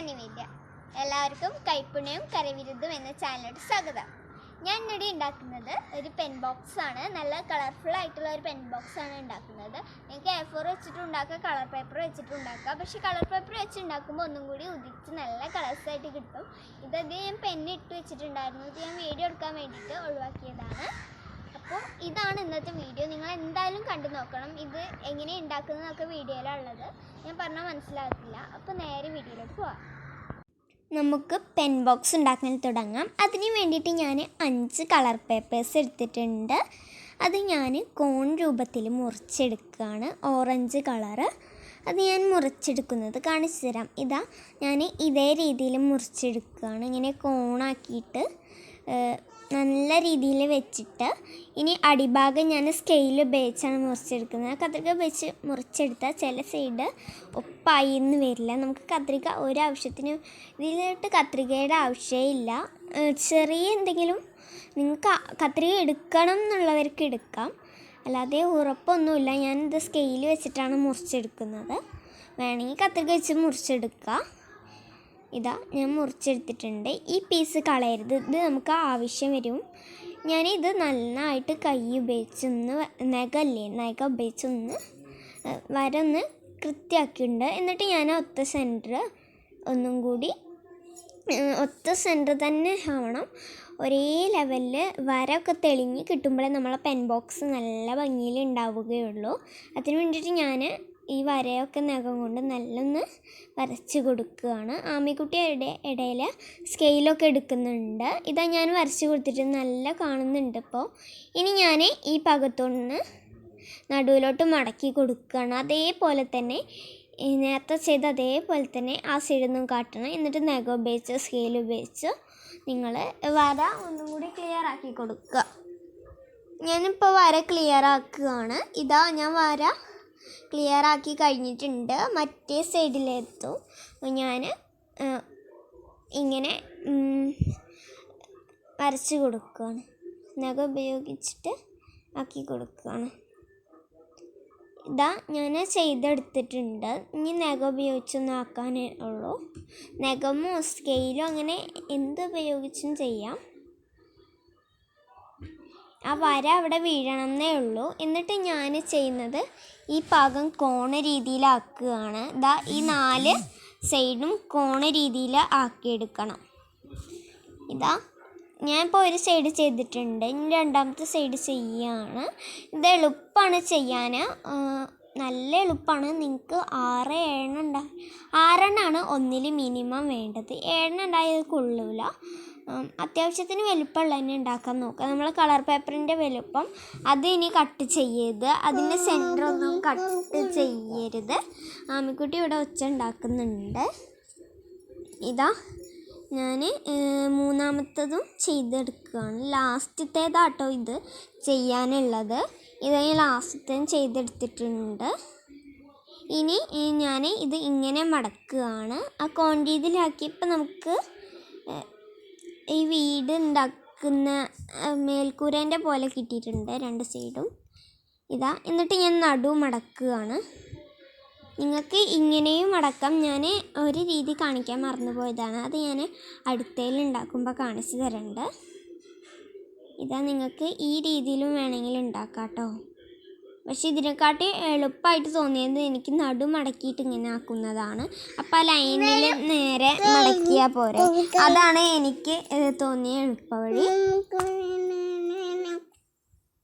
ഞാൻ നിവേദ്യ എല്ലാവർക്കും കൈപ്പുണ്യവും കരവിരുദ്ധം എന്ന ചാനലിലോട്ട് സ്വാഗതം. ഞാൻ ഇന്നിടെ ഉണ്ടാക്കുന്നത് ഒരു പെൻ ബോക്സ് ആണ്. നല്ല കളർഫുൾ ആയിട്ടുള്ള ഒരു പെൻ ബോക്സ് ആണ് ഉണ്ടാക്കുന്നത്. എനിക്ക് എ ഫോർ വെച്ചിട്ട് ഉണ്ടാക്കാം കളർ പേപ്പർ വെച്ചിട്ട് ഉണ്ടാക്കാം. പക്ഷെ കളർ പേപ്പർ വെച്ച് ഉണ്ടാക്കുമ്പോൾ ഒന്നും കൂടി ഉദിച്ച് നല്ല കളേഴ്സ് ആയിട്ട് കിട്ടും. ഇതത് ഞാൻ പെന്നിട്ട് വെച്ചിട്ടുണ്ടായിരുന്നു. ഇത് ഞാൻ വീഡിയോ എടുക്കാൻ വേണ്ടിയിട്ട് ഒഴിവാക്കിയതാണ്. അപ്പോൾ ഇതാണ് ഇന്നത്തെ വീഡിയോ നിങ്ങൾ എന്തായാലും കണ്ടു നോക്കണം. ഇത് എങ്ങനെ ഉണ്ടാക്കുന്നതൊക്കെ വീഡിയോയിലുള്ളത് ഞാൻ പറഞ്ഞാൽ മനസ്സിലാകത്തില്ല. അപ്പോൾ നേരെ വീഡിയോയിലേക്ക് പോവാം. നമുക്ക് പെൻ ബോക്സ് ഉണ്ടാക്കാൻ തുടങ്ങാം. അതിന് വേണ്ടിയിട്ട് ഞാൻ അഞ്ച് കളർ പേപ്പേഴ്സ് എടുത്തിട്ടുണ്ട്. അത് ഞാൻ കോൺ രൂപത്തിൽ മുറിച്ചെടുക്കുകയാണ്. ഓറഞ്ച് കളറ് അത് ഞാൻ മുറിച്ചെടുക്കുന്നത് കാണിച്ചു തരാം. ഇതാ ഞാൻ ഇതേ രീതിയിൽ മുറിച്ചെടുക്കുകയാണ്. ഇങ്ങനെ കോണാക്കിയിട്ട് നല്ല രീതിയിൽ വെച്ചിട്ട് ഇനി അടിഭാഗം ഞാൻ സ്കെയിൽ ഉപയോഗിച്ചാണ് മുറിച്ചെടുക്കുന്നത്. കത്രിക ഉപയോഗിച്ച് മുറിച്ചെടുത്താൽ ചില സൈഡ് ഒപ്പായി എന്ന് വരില്ല. നമുക്ക് കത്രിക ഒരാവശ്യത്തിന് ഇതിലോട്ട് കത്രികയുടെ ആവശ്യമില്ല ചെറിയ എന്തെങ്കിലും നിങ്ങൾക്ക് കത്രിക എടുക്കണം എന്നുള്ളവർക്ക് എടുക്കാം. അല്ലാതെ ഉറപ്പൊന്നുമില്ല. ഞാനിത് സ്കെയിൽ വെച്ചിട്ടാണ് മുറിച്ചെടുക്കുന്നത്. വേണമെങ്കിൽ കത്രിക വെച്ച് മുറിച്ചെടുക്കാം. ഇതാ ഞാൻ മുറിച്ചെടുത്തിട്ടുണ്ട്. ഈ പീസ് കളയരുത്. ഇത് നമുക്ക് ആവശ്യം വരും. ഞാനിത് നന്നായിട്ട് കൈ ഉപയോഗിച്ചൊന്ന് നഖല്ലേ നഖ ഉപയോഗിച്ചൊന്ന് വരൊന്ന് കൃത്യമാക്കിയിട്ടുണ്ട്. എന്നിട്ട് ഞാൻ ഒത്ത സെന്റർ ഒന്നും കൂടി ഒത്ത സെന്റർ തന്നെ ആവണം. ഒരേ ലെവലിൽ വരൊക്കെ തെളിഞ്ഞ് കിട്ടുമ്പോഴേ നമ്മളെ പെൻ ബോക്സ് നല്ല ഭംഗിയിൽ ഉണ്ടാവുകയുള്ളൂ. അതിന് വേണ്ടിയിട്ട് ഞാൻ ഈ വരയൊക്കെ നഖം കൊണ്ട് നല്ലൊന്ന് വരച്ച് കൊടുക്കുകയാണ്. ആമിക്കുട്ടിയുടെ ഇടയിൽ സ്കെയിലൊക്കെ എടുക്കുന്നുണ്ട്. ഇതാ ഞാൻ വരച്ച് കൊടുത്തിട്ട് നല്ല കാണുന്നുണ്ട് ഇപ്പോൾ ഇനി ഞാൻ ഈ ഭാഗത്തുനിന്ന് നടുവിലോട്ട് മടക്കി കൊടുക്കുകയാണ്. അതേപോലെ തന്നെ നേരത്തെ ചെയ്ത അതേപോലെ തന്നെ ആ സൈഡൊന്നും കാട്ടണം. എന്നിട്ട് നഖം ഉപയോഗിച്ച് സ്കെയിൽ ഉപയോഗിച്ച് നിങ്ങൾ വര ഒന്നും കൂടി ക്ലിയർ ആക്കി കൊടുക്കുക. ഞാനിപ്പോൾ വര ക്ലിയർ ആക്കുകയാണ്. ഇതാ ഞാൻ വര ക്ലിയർ ആക്കി കഴിഞ്ഞിട്ടുണ്ട്. മറ്റേ സൈഡിലെത്തും ഞാൻ ഇങ്ങനെ വരച്ച് കൊടുക്കുകയാണ് നഖം ഉപയോഗിച്ചിട്ട് ആക്കി കൊടുക്കുകയാണ് ഇതാ ഞാൻ ചെയ്തെടുത്തിട്ടുണ്ട്. ഇനി നഖം ഉപയോഗിച്ചൊന്നും ആക്കാനേ ഉള്ളൂ. നഖമോ സ്കെയിലോ അങ്ങനെ എന്ത് ഉപയോഗിച്ചും ചെയ്യാം. ആ വര അവിടെ വീഴണം എന്നേ ഉള്ളൂ. എന്നിട്ട് ഞാൻ ചെയ്യുന്നത് ഈ പാകം കോണ രീതിയിലാക്കുകയാണ്. ദാ ഈ നാല് സൈഡും കോണ രീതിയിൽ ആക്കിയെടുക്കണം. ഇതാ ഞാനിപ്പോൾ ഒരു സൈഡ് ചെയ്തിട്ടുണ്ട്. ഇനി രണ്ടാമത്തെ സൈഡ് ചെയ്യാണ്. ഇത് എളുപ്പമാണ് ചെയ്യാൻ നല്ല എളുപ്പമാണ് നിങ്ങൾക്ക് ആറ് ഏഴെണ്ണം ഉണ്ടാ ആറെണ്ണമാണ് ഒന്നിൽ മിനിമം വേണ്ടത്. ഏഴെണ്ണം ഉണ്ടായത് കൊള്ളൂല. അത്യാവശ്യത്തിന് വലുപ്പമുള്ള തന്നെ ഉണ്ടാക്കാൻ നോക്കുക. നമ്മൾ കളർ പേപ്പറിന്റെ വലുപ്പം അത് ഇനി കട്ട് ചെയ്യരുത്. അതിന്റെ സെന്റർ ഒന്നും കട്ട് ചെയ്യരുത്. ആമിക്കുട്ടി ഇവിടെ ഒച്ച ഉണ്ടാക്കുന്നുണ്ട്. ഇതാ ഞാൻ മൂന്നാമത്തതും ചെയ്തെടുക്കുകയാണ്. ലാസ്റ്റത്തേതാട്ടോ ഇത് ചെയ്യാനുള്ളത്. ഇത് ലാസ്റ്റത്തേം ചെയ്തെടുത്തിട്ടുണ്ട്. ഇനി ഞാൻ ഇത് ഇങ്ങനെ മടക്കുകയാണ്. ആ കോണ്ടീതിലാക്കിയപ്പോൾ നമുക്ക് ഈ വീട് ഉണ്ടാക്കുന്ന മേൽക്കൂരേന്റെ പോലെ കിട്ടിയിട്ടുണ്ട് രണ്ട് സൈഡും. ഇതാ എന്നിട്ട് ഞാൻ നടു മടക്കുകയാണ്. നിങ്ങൾക്ക് ഇങ്ങനെയും മടക്കാം. ഞാൻ ഒരു രീതി കാണിക്കാൻ മറന്നുപോയതാണ്. അത് ഞാൻ അടുത്തയിൽ ഉണ്ടാക്കുമ്പോൾ കാണിച്ചു തരണ്ട്. ഇതാ നിങ്ങൾക്ക് ഈ രീതിയിലും വേണമെങ്കിൽ ഉണ്ടാക്കാം കേട്ടോ. പക്ഷെ ഇതിനെക്കാട്ടി എളുപ്പമായിട്ട് തോന്നിയത് എനിക്ക് നടു മടക്കിയിട്ട് ഇങ്ങനെ ആക്കുന്നതാണ്. അപ്പം ആ ലൈനിൽ നേരെ മടക്കിയാൽ പോരെ. അതാണ് എനിക്ക് തോന്നിയ എളുപ്പവഴി.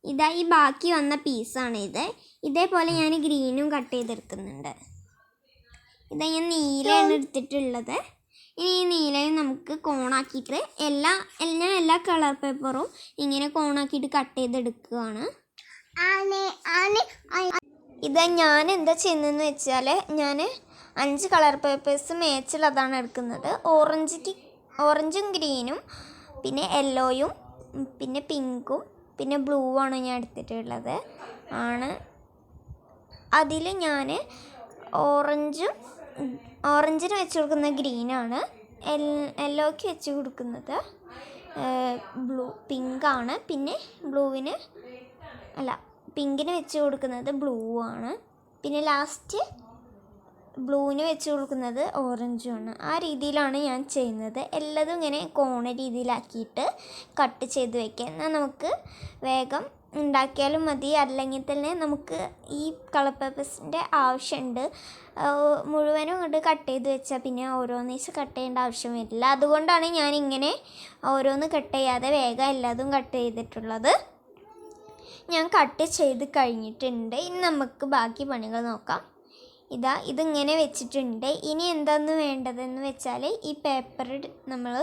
ഇതാ ഈ ബാക്കി വന്ന പീസാണ് ഇത്. ഇതേപോലെ ഞാൻ ഗ്രീനും കട്ട് ചെയ്തെടുക്കുന്നുണ്ട്. ഇതാ ഞാൻ നീലയാണ് എടുത്തിട്ടുള്ളത്. ഇനി ഈ നീലയും നമുക്ക് കോണാക്കിയിട്ട് എല്ലാ ഞാൻ എല്ലാ കളർ പേപ്പറും ഇങ്ങനെ കോണാക്കിയിട്ട് കട്ട് ചെയ്തെടുക്കുകയാണ്. ഇത് ഞാൻ എന്താ ചെയ്യുന്നതെന്ന് വെച്ചാൽ ഞാൻ അഞ്ച് കളർ പേപ്പേഴ്സ് മേച്ചിലതാണ് എടുക്കുന്നത്. ഓറഞ്ചിക്ക് ഓറഞ്ചും ഗ്രീനും പിന്നെ യെല്ലോയും പിന്നെ പിങ്കും പിന്നെ ബ്ലൂ ആണ് ഞാൻ എടുത്തിട്ടുള്ളത്. ആണ്. അതിൽ ഞാൻ ഓറഞ്ചും ഓറഞ്ചിന് വെച്ച് കൊടുക്കുന്ന ഗ്രീനാണ്. യെല്ലോയ്ക്ക് വെച്ച് കൊടുക്കുന്നത്. ബ്ലൂ പിങ്കാണ്. പിന്നെ ബ്ലൂവിന് അല്ല പിങ്കിന് വെച്ച് കൊടുക്കുന്നത് ബ്ലൂ ആണ് പിന്നെ ലാസ്റ്റ് ബ്ലൂവിന് വെച്ച് കൊടുക്കുന്നത് ഓറഞ്ചുമാണ് ആ രീതിയിലാണ് ഞാൻ ചെയ്യുന്നത്. എല്ലാതും ഇങ്ങനെ കോണ രീതിയിലാക്കിയിട്ട് കട്ട് ചെയ്ത് വയ്ക്കുക എന്നാൽ നമുക്ക് വേഗം ഉണ്ടാക്കിയാലും മതി. അല്ലെങ്കിൽ തന്നെ നമുക്ക് ഈ കളർ പേപ്പേഴ്സിന്റെ ആവശ്യമുണ്ട്. മുഴുവനും ഇങ്ങോട്ട് കട്ട് ചെയ്ത് വെച്ചാൽ പിന്നെ ഓരോന്നീച്ച് കട്ട് ചെയ്യേണ്ട ആവശ്യം വരില്ല. അതുകൊണ്ടാണ് ഞാൻ ഇങ്ങനെ ഓരോന്ന് കട്ട് ചെയ്യാതെ വേഗം എല്ലാതും കട്ട് ചെയ്തിട്ടുള്ളത്. ഞാൻ കട്ട് ചെയ്ത് കഴിഞ്ഞിട്ടുണ്ട്. ഇനി നമുക്ക് ബാക്കി പണികൾ നോക്കാം. ഇതാ ഇതിങ്ങനെ വെച്ചിട്ടുണ്ട്. ഇനി എന്താണ് വേണ്ടതെന്ന് വെച്ചാൽ ഈ പേപ്പർ നമ്മൾ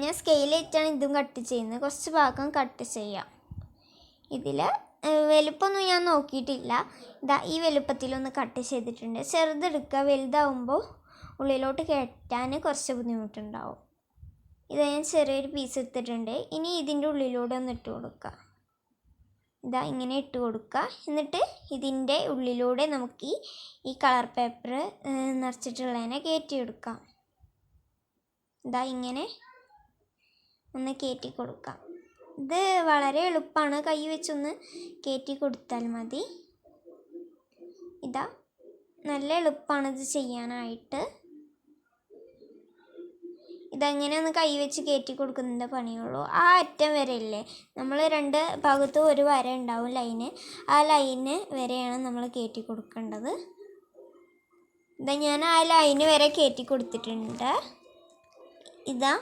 ഞാൻ സ്കെയിൽ വെച്ചാണ് ഇതും കട്ട് ചെയ്യുന്നത്. കുറച്ച് ഭാഗം കട്ട് ചെയ്യാം. ഇതിൽ വലുപ്പമൊന്നും ഞാൻ നോക്കിയിട്ടില്ല. ഇതാ ഈ വലുപ്പത്തിലൊന്ന് കട്ട് ചെയ്തിട്ടുണ്ട്. ചെറുതെടുക്കുക. വലുതാവുമ്പോൾ ഉള്ളിലോട്ട് കെട്ടാൻ കുറച്ച് ബുദ്ധിമുട്ടുണ്ടാവും. ഇത് ഞാൻ ചെറിയൊരു പീസ് എടുത്തിട്ടുണ്ട്. ഇനി ഇതിന്റെ ഉള്ളിലൂടെ ഒന്ന് ഇട്ട് കൊടുക്കുക. ഇതാ ഇങ്ങനെ ഇട്ട് കൊടുക്കുക എന്നിട്ട് ഇതിന്റെ ഉള്ളിലൂടെ നമുക്ക് ഈ കളർ പേപ്പർ നിറച്ചിട്ടുള്ളതിനെ കയറ്റി എടുക്കാം ഇതാ ഇങ്ങനെ ഒന്ന് കയറ്റി കൊടുക്കാം. ഇത് വളരെ എളുപ്പമാണ്. കൈ വെച്ചൊന്ന് കയറ്റി കൊടുത്താൽ മതി. ഇതാ നല്ല എളുപ്പമാണ് ഇത് ചെയ്യാനായിട്ട്. ഇതങ്ങനെ ഒന്ന് കൈ വെച്ച് കയറ്റി കൊടുക്കുന്നതിന്റെ പണിയുള്ളൂ. ആ അറ്റം വരെ ഇല്ലേ? നമ്മൾ രണ്ട് ഭാഗത്തും ഒരു വര ഉണ്ടാവും ലൈന്. ആ ലൈന് വരെയാണ് നമ്മൾ കയറ്റി കൊടുക്കേണ്ടത്. ഇതാ ഞാൻ ആ ലൈന് വരെ കയറ്റി കൊടുത്തിട്ടുണ്ട്. ഇതാ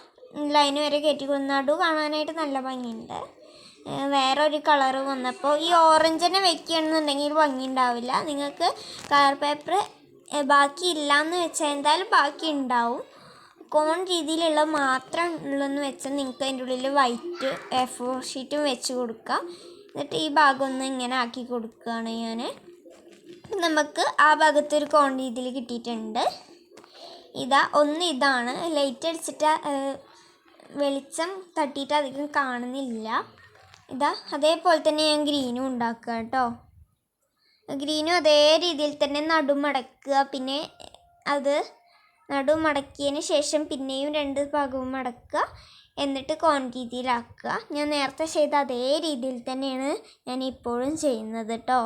ലൈന് വരെ കയറ്റി കൊടു നടു കാണാനായിട്ട് നല്ല ഭംഗിയുണ്ട്. വേറെ ഒരു കളർ വന്നപ്പോൾ ഈ ഓറഞ്ച് തന്നെ വെക്കുകയാണെന്നുണ്ടെങ്കിൽ ഭംഗി ഉണ്ടാവില്ല. നിങ്ങൾക്ക് കളർ പേപ്പർ ബാക്കി ഇല്ലയെന്ന് വെച്ചാൽ എന്തായാലും ബാക്കി ഉണ്ടാവും കോൺ രീതിയിലുള്ള മാത്രം ഉള്ളതെന്ന് വെച്ചാൽ നിങ്ങൾക്ക് അതിന്റെ ഉള്ളിൽ വൈറ്റ് എ ഫോർ ഷീറ്റും വെച്ച് കൊടുക്കുക. എന്നിട്ട് ഈ ഭാഗം ഒന്ന് ഇങ്ങനെ ആക്കി കൊടുക്കുകയാണ് ഞാൻ. നമുക്ക് ആ ഭാഗത്ത് ഒരു കോൺ രീതിയിൽ കിട്ടിയിട്ടുണ്ട്. ഇതാ ഒന്ന് ഇതാണ്. ലൈറ്റ് അടിച്ചിട്ട് വെളിച്ചം തട്ടിയിട്ട് അധികം കാണുന്നില്ല. ഇതാ അതേപോലെ തന്നെ ഞാൻ ഗ്രീനും ഉണ്ടാക്കുക കേട്ടോ. ഗ്രീനും അതേ രീതിയിൽ തന്നെ നടുമടക്കുക. പിന്നെ അത് നടു മടക്കിയതിന് ശേഷം പിന്നെയും രണ്ട് ഭാഗവും മടക്കുക. എന്നിട്ട് കോൺ രീതിയിലാക്കുക ഞാൻ നേരത്തെ ചെയ്ത അതേ രീതിയിൽ തന്നെയാണ് ഞാൻ ഇപ്പോഴും ചെയ്യുന്നത് കേട്ടോ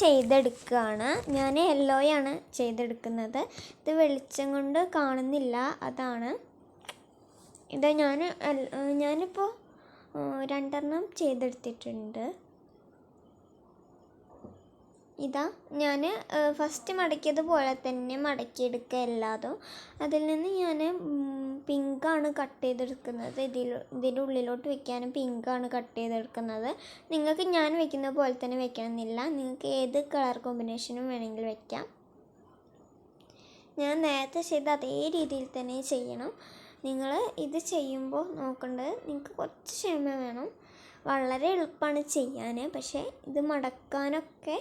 ചെയ്തെടുക്കുകയാണ്. ഞാൻ യെല്ലോയാണ് ചെയ്തെടുക്കുന്നത്. ഇത് വെളിച്ചം കൊണ്ട് കാണുന്നില്ല അതാണ്. ഇത് ഞാൻ ഞാനിപ്പോൾ രണ്ടെണ്ണം ചെയ്തെടുത്തിട്ടുണ്ട്. ഇതാ ഞാൻ ഫസ്റ്റ് മടക്കിയത് പോലെ തന്നെ മടക്കിയെടുക്കുക എല്ലാതും. അതിൽ നിന്ന് ഞാൻ പിങ്കാണ് കട്ട് ചെയ്തെടുക്കുന്നത്. ഇതിൽ ഇതിന്റെ ഉള്ളിലോട്ട് വെക്കാനും പിങ്കാണ് കട്ട് ചെയ്തെടുക്കുന്നത്. നിങ്ങൾക്ക് ഞാൻ വെക്കുന്ന പോലെ തന്നെ വെക്കണമെന്നില്ല. നിങ്ങൾക്ക് ഏത് കളർ കോമ്പിനേഷനും വേണമെങ്കിൽ വെക്കാം. ഞാൻ നേരത്തെ ചെയ്ത അതേ രീതിയിൽ തന്നെ ചെയ്യണം. നിങ്ങൾ ഇത് ചെയ്യുമ്പോൾ നോക്കേണ്ടത് നിങ്ങൾക്ക് കുറച്ച് ക്ഷമ വേണം. വളരെ എളുപ്പമാണ് ചെയ്യാൻ. പക്ഷേ ഇത് മടക്കാനൊക്കെ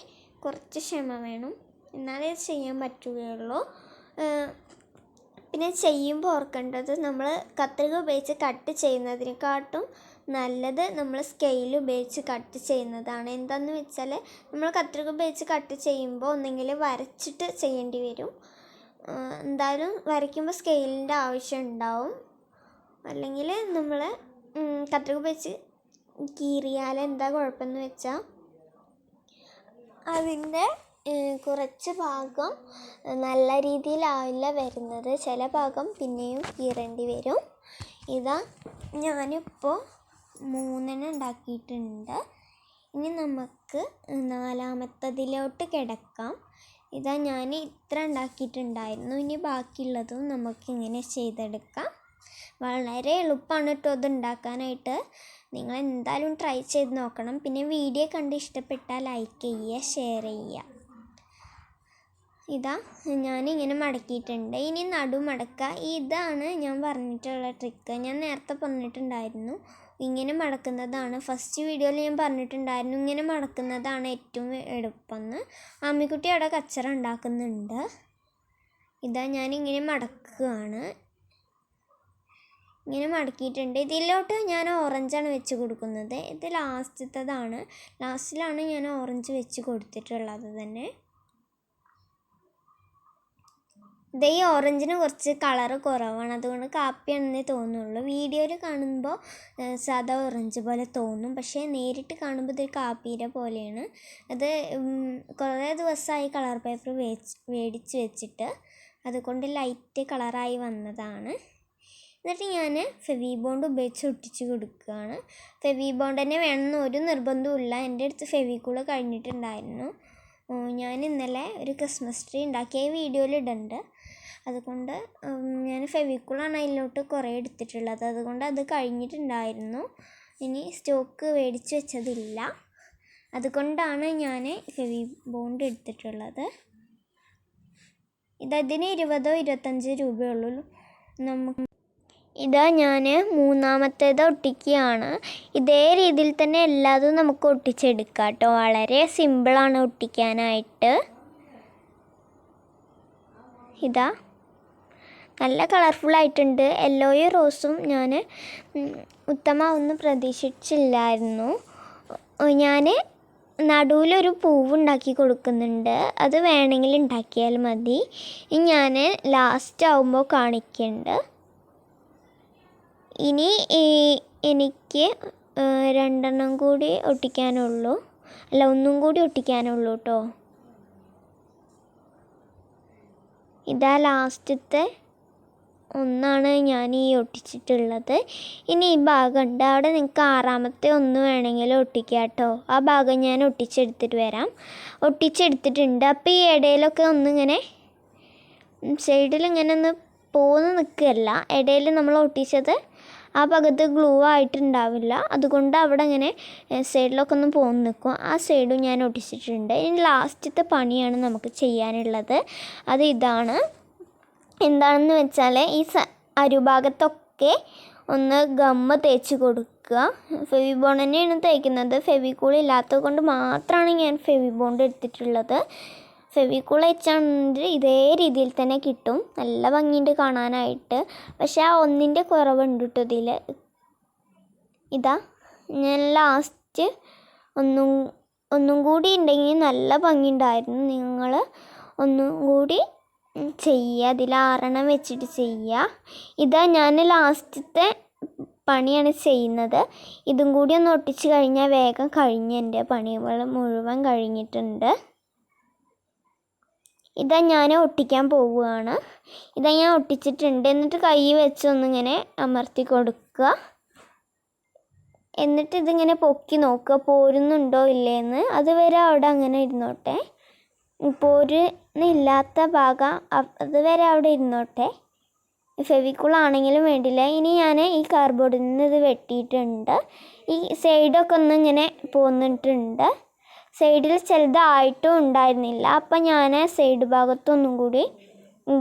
കുറച്ച് ക്ഷമ വേണം. എന്നാലേ ചെയ്യാൻ പറ്റുകയുള്ളൂ. പിന്നെ ചെയ്യുമ്പോൾ ഓർക്കേണ്ടത് നമ്മൾ കത്രിക ഉപയോഗിച്ച് കട്ട് ചെയ്യുന്നതിനെക്കാട്ടും നല്ലത് നമ്മൾ സ്കെയിൽ ഉപയോഗിച്ച് കട്ട് ചെയ്യുന്നതാണ്. എന്താണെന്ന് വെച്ചാൽ നമ്മൾ കത്രിക ഉപയോഗിച്ച് കട്ട് ചെയ്യുമ്പോൾ ഒന്നെങ്കിൽ വരച്ചിട്ട് ചെയ്യേണ്ടി വരും. എന്തായാലും വരയ്ക്കുമ്പോൾ സ്കെയിലിന്റെ ആവശ്യം ഉണ്ടാവും. അല്ലെങ്കിൽ നമ്മൾ കത്രിക ഉപയോഗിച്ച് കീറിയാൽ എന്താ കുഴപ്പമെന്ന് വെച്ചാൽ അതിന്റെ കുറച്ച് ഭാഗം നല്ല രീതിയിലാവില്ല വരുന്നത്. ചില ഭാഗം പിന്നെയും കീറേണ്ടി വരും. ഇതാ ഞാനിപ്പോൾ മൂന്നെണ്ണം ഉണ്ടാക്കിയിട്ടുണ്ട്. ഇനി നമുക്ക് നാലാമത്തതിലോട്ട് കിടക്കാം. ഇതാ ഞാൻ ഇത്ര ഉണ്ടാക്കിയിട്ടുണ്ടായിരുന്നു. ഇനി ബാക്കിയുള്ളതും നമുക്കിങ്ങനെ ചെയ്തെടുക്കാം. വളരെ എളുപ്പമാണ് കേട്ടോ ഇത് ഉണ്ടാക്കാനായിട്ട്. നിങ്ങൾ എന്തായാലും ട്രൈ ചെയ്ത് നോക്കണം. പിന്നെ വീഡിയോ കണ്ട് ഇഷ്ടപ്പെട്ടാൽ ലൈക്ക് ചെയ്യുക ഷെയർ ചെയ്യുക. ഇതാ ഞാനിങ്ങനെ മടക്കിയിട്ടുണ്ട്. ഇനി നടു മടക്കുക. ഇതാണ് ഞാൻ പറഞ്ഞിട്ടുള്ള ട്രിക്ക് ഞാൻ നേരത്തെ പറഞ്ഞിട്ടുണ്ടായിരുന്നു. ഇങ്ങനെ മടക്കുന്നതാണ്. ഫസ്റ്റ് വീഡിയോയിൽ ഞാൻ പറഞ്ഞിട്ടുണ്ടായിരുന്നു ഇങ്ങനെ മടക്കുന്നതാണ് ഏറ്റവും എളുപ്പമെന്ന് അമ്മിക്കുട്ടി അവിടെ കച്ചറ ഉണ്ടാക്കുന്നുണ്ട്. ഇതാ ഞാനിങ്ങനെ മടക്കുകയാണ്. ഇങ്ങനെ മടക്കിയിട്ടുണ്ട്. ഇതിലോട്ട് ഞാൻ ഓറഞ്ചാണ് വെച്ച് കൊടുക്കുന്നത്. ഇത് ലാസ്റ്റത്തതാണ് ലാസ്റ്റിലാണ് ഞാൻ ഓറഞ്ച് വെച്ച് കൊടുത്തിട്ടുള്ളത് തന്നെ. ഇത് ഈ ഓറഞ്ചിന് കുറച്ച് കളറ് കുറവാണ്. അതുകൊണ്ട് കാപ്പിയാണെന്നേ തോന്നുള്ളൂ. വീഡിയോയിൽ കാണുമ്പോൾ സാധാ ഓറഞ്ച് പോലെ തോന്നും. പക്ഷേ നേരിട്ട് കാണുമ്പോൾ ഇത് കാപ്പീരെ പോലെയാണ്. അത് കുറേ ദിവസമായി കളർ പേപ്പർ വേ മേടിച്ച് വെച്ചിട്ട് അതുകൊണ്ട് ലൈറ്റ് കളറായി വന്നതാണ്. എന്നിട്ട് ഞാൻ ഫെവി ബോണ്ട് ഉപയോഗിച്ച് ഒട്ടിച്ച് കൊടുക്കുകയാണ്. ഫെവി ബോണ്ട് തന്നെ വേണമെന്ന് ഒരു നിർബന്ധവുമില്ല. എന്റെ അടുത്ത് ഫെവി കൂൾ കഴിഞ്ഞിട്ടുണ്ടായിരുന്നു ഞാൻ ഇന്നലെ ഒരു ക്രിസ്മസ് ട്രീ ഉണ്ടാക്കിയ വീഡിയോയിൽ ഇടുന്നുണ്ട് അതുകൊണ്ട് ഞാൻ ഫെവിക്കുളാണ് അതിലോട്ട് കുറേ എടുത്തിട്ടുള്ളത്. അതുകൊണ്ട് അത് കഴിഞ്ഞിട്ടുണ്ടായിരുന്നു. ഇനി സ്റ്റോക്ക് മേടിച്ച് വെച്ചതില്ല. അതുകൊണ്ടാണ് ഞാൻ ഫെവി ബോണ്ട് എടുത്തിട്ടുള്ളത് ഇതതിന് ഇരുപതോ ഇരുപത്തഞ്ച് രൂപയുള്ളൂ നമുക്ക് ഇതാ ഞാൻ മൂന്നാമത്തേത് ഒട്ടിക്കുകയാണ്. ഇതേ രീതിയിൽ തന്നെ എല്ലാതും നമുക്ക് ഒട്ടിച്ചെടുക്കാം കേട്ടോ. വളരെ സിമ്പിളാണ് ഒട്ടിക്കാനായിട്ട്. ഇതാ. നല്ല കളർഫുൾ ആയിട്ടുണ്ട്. യെല്ലോയും റോസും ഞാൻ ഉത്തമ ഒന്നും പ്രതീക്ഷിച്ചില്ലായിരുന്നു. ഞാൻ നടുവിലൊരു പൂവുണ്ടാക്കി കൊടുക്കുന്നുണ്ട്. അത് വേണമെങ്കിൽ ഉണ്ടാക്കിയാൽ മതി. ഞാൻ ലാസ്റ്റ് ആവുമ്പോൾ കാണിക്കുന്നുണ്ട് ഇനി എനിക്ക് രണ്ടെണ്ണം കൂടി ഒട്ടിക്കാനുള്ളൂ. അല്ല ഒന്നും കൂടി ഒട്ടിക്കാനുള്ളൂ കേട്ടോ ഇതാ ലാസ്റ്റത്തെ ഒന്നാണ് ഞാൻ ഈ ഒട്ടിച്ചിട്ടുള്ളത്. ഇനി ഈ ഭാഗമുണ്ട്. അവിടെ നിങ്ങൾക്ക് ആറാമത്തെ ഒന്ന് വേണമെങ്കിൽ ഒട്ടിക്കുക കേട്ടോ ആ ഭാഗം ഞാൻ ഒട്ടിച്ചെടുത്തിട്ട് വരാം. ഒട്ടിച്ചെടുത്തിട്ടുണ്ട്. അപ്പോൾ ഈ ഇടയിലൊക്കെ ഒന്നിങ്ങനെ സൈഡിൽ ഇങ്ങനെ ഒന്ന് പോന്ന് നിൽക്കുകയല്ല. ഇടയിൽ നമ്മൾ ഒട്ടിച്ചത് ആ ഭാഗത്ത് ഗ്ലൂ ആയിട്ടുണ്ടാവില്ല. അതുകൊണ്ട് അവിടെ അങ്ങനെ സൈഡിലൊക്കെ ഒന്ന് പോന്ന് നിൽക്കും. ആ സൈഡും ഞാൻ ഒട്ടിച്ചിട്ടുണ്ട്. ഇനി ലാസ്റ്റത്തെ പണിയാണ് നമുക്ക് ചെയ്യാനുള്ളത്. അത് ഇതാണ്. എന്താണെന്ന് വെച്ചാൽ ഈ സ അരുഭാഗത്തൊക്കെ ഒന്ന് ഗമ്മ തേച്ച് കൊടുക്കുക. ഫെവി ബോണ്ട് തന്നെയാണ് തേക്കുന്നത്. ഫെവിക്കൂൾ ഇല്ലാത്തത് കൊണ്ട് മാത്രമാണ് ഞാൻ ഫെവി ബോണ്ട് എടുത്തിട്ടുള്ളത്. ഫെവിക്കൂൾ വെച്ചാണെങ്കിൽ ഇതേ രീതിയിൽ തന്നെ കിട്ടും. നല്ല ഭംഗിയുണ്ട് കാണാനായിട്ട്. പക്ഷെ ആ ഒന്നിന്റെ കുറവുണ്ട് കേട്ടോ ഇതിൽ ഇതാ ഞാൻ ലാസ്റ്റ് ഒന്നും ഒന്നും കൂടി ഉണ്ടെങ്കിൽ നല്ല ഭംഗിയുണ്ടായിരുന്നു. നിങ്ങൾ ഒന്നും കൂടി ചെയ്യുക. അതിൽ ആറെണ്ണം വെച്ചിട്ട് ചെയ്യുക. ഇതാ ഞാൻ ലാസ്റ്റത്തെ പണിയാണ് ചെയ്യുന്നത്. ഇതും കൂടി ഒന്ന് ഒട്ടിച്ച് കഴിഞ്ഞാൽ വേഗം കഴിഞ്ഞ് എന്റെ പണികൾ മുഴുവൻ കഴിഞ്ഞിട്ടുണ്ട്. ഇതാ ഞാൻ ഒട്ടിക്കാൻ പോവുകയാണ്. ഇതാ ഞാൻ ഒട്ടിച്ചിട്ടുണ്ട്. എന്നിട്ട് കൈ വെച്ച് ഒന്നിങ്ങനെ അമർത്തി കൊടുക്കുക. എന്നിട്ട് ഇതിങ്ങനെ പൊക്കി നോക്കുക. പോരുന്നുണ്ടോ ഇല്ലേന്ന്. അതുവരെ അവിടെ അങ്ങനെ ഇരുന്നോട്ടെ. പോരുന്നില്ലാത്ത ഭാഗം അതുവരെ അവിടെ ഇരുന്നോട്ടെ. ഫെവിക്കുളാണെങ്കിലും വേണ്ടില്ല. ഇനി ഞാൻ ഈ കാർഡ്ബോർഡിൽ നിന്ന് ഇത് വെട്ടിയിട്ടുണ്ട്. ഈ സൈഡൊക്കെ ഒന്നിങ്ങനെ പോന്നിട്ടുണ്ട്. സൈഡിൽ ചെറുതായിട്ടും ഉണ്ടായിരുന്നില്ല. അപ്പം ഞാൻ സൈഡ് ഭാഗത്തൊന്നും കൂടി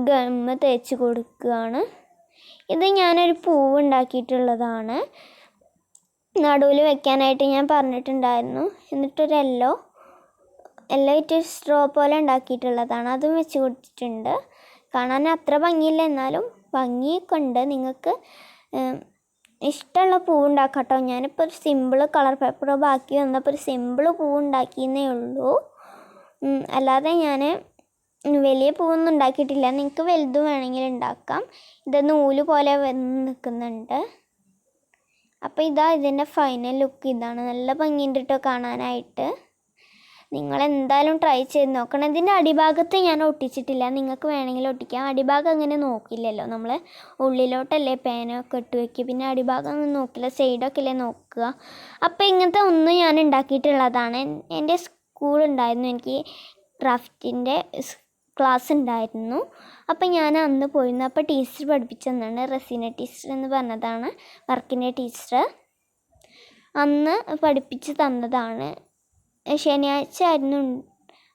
ഗമ്മ് തേച്ച് കൊടുക്കുകയാണ്. ഇത് ഞാനൊരു പൂവ് ഉണ്ടാക്കിയിട്ടുള്ളതാണ്. നടുവിൽ വെക്കാനായിട്ട് ഞാൻ പറഞ്ഞിട്ടുണ്ടായിരുന്നു. എന്നിട്ടൊരു യെല്ലോ യെല്ലോ ഇട്ട് സ്ട്രോ പോലെ ഉണ്ടാക്കിയിട്ടുള്ളതാണ്. അതും വെച്ച് കൊടുത്തിട്ടുണ്ട്. കാണാൻ അത്ര ഭംഗിയില്ല എന്നാലും ഭംഗിയൊക്കെ ഉണ്ട്. നിങ്ങൾക്ക് ഇഷ്ടമുള്ള പൂ ഉണ്ടാക്കാം കേട്ടോ ഞാനിപ്പോൾ ഒരു സിമ്പിൾ കളർ പേപ്പറോ ബാക്കി വന്നപ്പോൾ ഒരു സിമ്പിൾ പൂ ഉണ്ടാക്കിയെന്നേ ഉള്ളൂ അല്ലാതെ ഞാൻ വലിയ പൂവൊന്നും ഉണ്ടാക്കിയിട്ടില്ല. നിങ്ങൾക്ക് വലുതും വേണമെങ്കിൽ ഉണ്ടാക്കാം. ഇത് നൂൽ പോലെ വന്ന് നിൽക്കുന്നുണ്ട് അപ്പോൾ ഇതാ ഇതിന്റെ ഫൈനൽ ലുക്ക് ഇതാണ് നല്ല ഭംഗിയുണ്ട് കേട്ടോ കാണാനായിട്ട്. നിങ്ങൾ എന്തായാലും ട്രൈ ചെയ്ത് നോക്കണം. ഇതിന്റെ അടിഭാഗത്ത് ഞാൻ ഒട്ടിച്ചിട്ടില്ല. നിങ്ങൾക്ക് വേണമെങ്കിൽ ഒട്ടിക്കാം. അടിഭാഗം അങ്ങനെ നോക്കില്ലല്ലോ. നമ്മൾ ഉള്ളിലോട്ടല്ലേ പേനൊക്കെ ഇട്ട് വെക്കുക. പിന്നെ അടിഭാഗം ഒന്നും നോക്കില്ല. സൈഡൊക്കെ അല്ലേ നോക്കുക. അപ്പോൾ ഇങ്ങനത്തെ ഒന്നും ഞാൻ ഉണ്ടാക്കിയിട്ടുള്ളതാണ്. എന്റെ സ്കൂൾ ഉണ്ടായിരുന്നു. എനിക്ക് ക്രാഫ്റ്റിന്റെ ക്ലാസ് ഉണ്ടായിരുന്നു. അപ്പോൾ ഞാൻ അന്ന് പോയിരുന്നു. അപ്പോൾ ടീച്ചർ പഠിപ്പിച്ചു തന്നാണ്. റസീന ടീച്ചർ എന്ന് പറഞ്ഞതാണ്. വർക്കിന്റെ ടീച്ചർ അന്ന് പഠിപ്പിച്ച് തന്നതാണ്. ശനിയാഴ്ച ആയിരുന്നു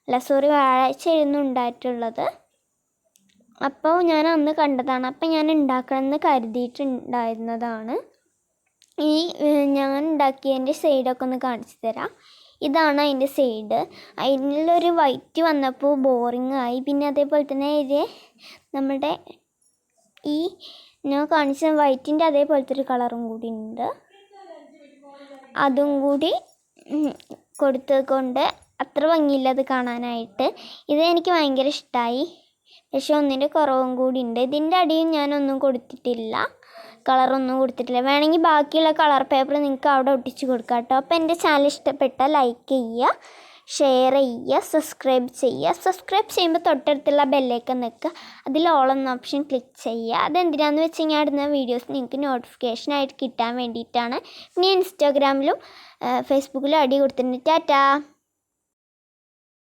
അല്ല സോറി വ്യാഴാഴ്ച ആയിരുന്നു ഉണ്ടായിട്ടുള്ളത്. അപ്പോൾ ഞാൻ അന്ന് കണ്ടതാണ്. അപ്പോൾ ഞാൻ ഉണ്ടാക്കണമെന്ന് കരുതിയിട്ടുണ്ടായിരുന്നതാണ്. ഈ ഞാൻ ഉണ്ടാക്കിയതിന്റെ സൈഡൊക്കെ ഒന്ന് കാണിച്ചു തരാം. ഇതാണ് അതിന്റെ സൈഡ് അതിലൊരു വൈറ്റ് വന്നപ്പോൾ ബോറിങ് ആയി. പിന്നെ അതേപോലെ തന്നെ ഇത് നമ്മുടെ ഈ ഞാൻ കാണിച്ച വൈറ്റിന്റെ അതേപോലത്തെ ഒരു കളറും കൂടി ഉണ്ട്. അതും കൂടി കൊടുത്തത് കൊണ്ട് അത്ര ഭംഗിയില്ല അത് കാണാനായിട്ട്. ഇത് എനിക്ക് ഭയങ്കര ഇഷ്ടമായി പക്ഷേ ഒന്നിന്റെ കുറവും കൂടി ഉണ്ട്. ഇതിന്റെ അടിയും ഞാനൊന്നും കൊടുത്തിട്ടില്ല. കളറൊന്നും കൊടുത്തിട്ടില്ല. വേണമെങ്കിൽ ബാക്കിയുള്ള കളർ പേപ്പർ നിങ്ങൾക്ക് അവിടെ ഒട്ടിച്ച് കൊടുക്കാം കേട്ടോ. അപ്പോൾ എന്റെ ചാനൽ ഇഷ്ടപ്പെട്ടാൽ ലൈക്ക് ചെയ്യുക. ഷെയർ ചെയ്യുക സബ്സ്ക്രൈബ് ചെയ്യുക. സബ്സ്ക്രൈബ് ചെയ്യുമ്പോൾ തൊട്ടടുത്തുള്ള ബെല്ലേക്ക് നിൽക്കുക. അതിൽ ഓൾ എന്ന ഓപ്ഷൻ ക്ലിക്ക് ചെയ്യുക. അതെന്തിനാന്ന് വെച്ച് കഴിഞ്ഞാൽ അടുന്ന വീഡിയോസ് നിങ്ങൾക്ക് നോട്ടിഫിക്കേഷനായിട്ട് കിട്ടാൻ വേണ്ടിയിട്ടാണ്. പിന്നെ ഇൻസ്റ്റാഗ്രാമിലും ഫേസ്ബുക്കിലും അടി കൊടുത്തിട്ടുണ്ട്. ടാറ്റാ!